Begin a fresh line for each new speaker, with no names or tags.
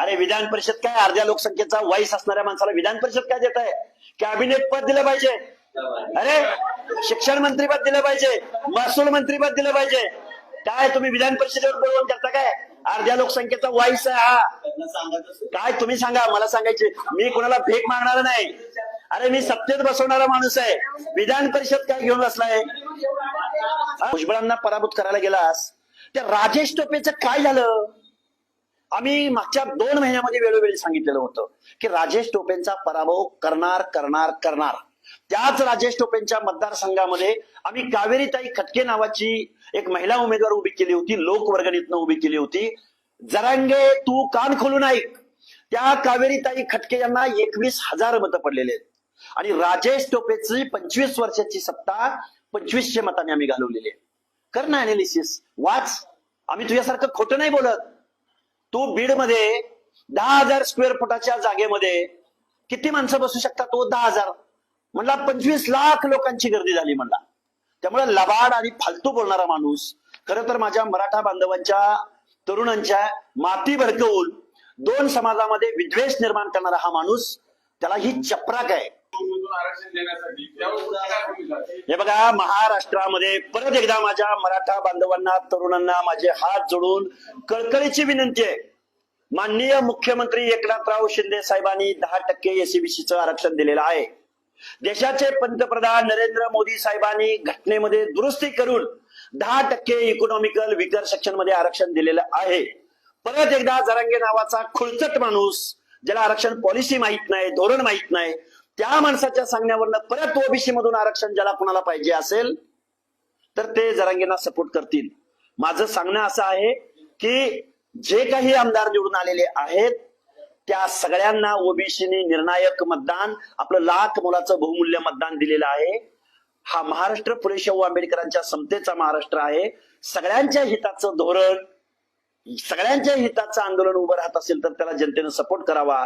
अरे विधान परिषद काय? अर्ध्या लोकसंख्येचा वाईस असणाऱ्या माणसाला विधान परिषद काय देत आहे? कॅबिनेट पद दिलं पाहिजे. अरे शिक्षण मंत्री पद दिलं पाहिजे. महसूल मंत्री पद दिलं पाहिजे. काय तुम्ही विधान परिषदेवर बोलवून करता काय? अर्ध्या लोकसंख्येचा वाईस आहे हा. काय तुम्ही सांगा? मला सांगायचे. मी कुणाला भेक मागणार नाही. अरे मी सत्तेत बसवणारा माणूस आहे. विधान परिषद काय घेऊन बसलाय? भुजबळांना पराभूत करायला गेलास. त्या राजेश टोपेचं काय झालं? आम्ही मागच्या दोन महिन्यामध्ये वेळोवेळी सांगितलेलं होतं की राजेश टोपेंचा पराभव करणार करणार करणार. त्याच राजेश टोपेंच्या मतदारसंघामध्ये आम्ही कावेरीताई खटके नावाची एक महिला उमेदवार उभी केली होती लोकवर्गणीतनं उभी केली होती. जरांगे तू कान खोलून ऐक. त्या कावेरीताई खटके यांना एकवीस हजार मतं पडलेले आहेत. आणि राजेश टोपेची पंचवीस वर्षाची सत्ता पंचवीसशे मतांनी आम्ही घालवलेली आहे. कर ना अनालिसिस वाच. आम्ही तुझ्यासारखं खोटं नाही बोलत. तो बीडमध्ये दहा हजार स्क्वेअर फुटाच्या जागेमध्ये किती माणसं बसू शकतात? तो दहा हजार. म्हणला पंचवीस लाख लोकांची गर्दी झाली म्हणला. त्यामुळे लबाड आणि फालतू बोलणारा माणूस खरं तर माझ्या मराठा बांधवांच्या तरुणांच्या माती भडकवून दोन समाजामध्ये विद्वेष निर्माण करणारा हा माणूस त्याला ही चपराक आहे.
आरक्षण देण्यासाठी
हे बघा महाराष्ट्रामध्ये परत एकदा माझ्या मराठा बांधवांना तरुणांना माझे हात जोडून कळकळीची विनंती आहे. माननीय मुख्यमंत्री एकनाथराव शिंदे साहेबांनी दहा टक्के एसीबीसीचं आरक्षण दिलेलं आहे. देशाचे पंतप्रधान नरेंद्र मोदी साहेबांनी घटनेमध्ये दुरुस्ती करून दहा टक्के इकॉनॉमिकल विकर सेक्शनमध्ये आरक्षण दिलेलं आहे. परत एकदा जरांगे नावाचा खुळचट माणूस ज्याला आरक्षण पॉलिसी माहीत नाही धोरण माहीत नाही त्या माणसाच्या सांगण्यावरनं परत ओबीसी मधून आरक्षण ज्याला कुणाला पाहिजे असेल तर ते जरांगींना सपोर्ट करतील. माझं सांगणं असं आहे की जे काही आमदार निवडून आलेले आहेत त्या सगळ्यांना ओबीसीनी निर्णायक मतदान आपलं लाख मोलाचं बहुमूल्य मतदान दिलेलं आहे. हा महाराष्ट्र फुले शाहू आंबेडकरांच्या समतेचा महाराष्ट्र आहे. सगळ्यांच्या हिताचं धोरण सगळ्यांच्या हिताचं आंदोलन उभं राहत असेल तर त्याला जनतेनं सपोर्ट करावा.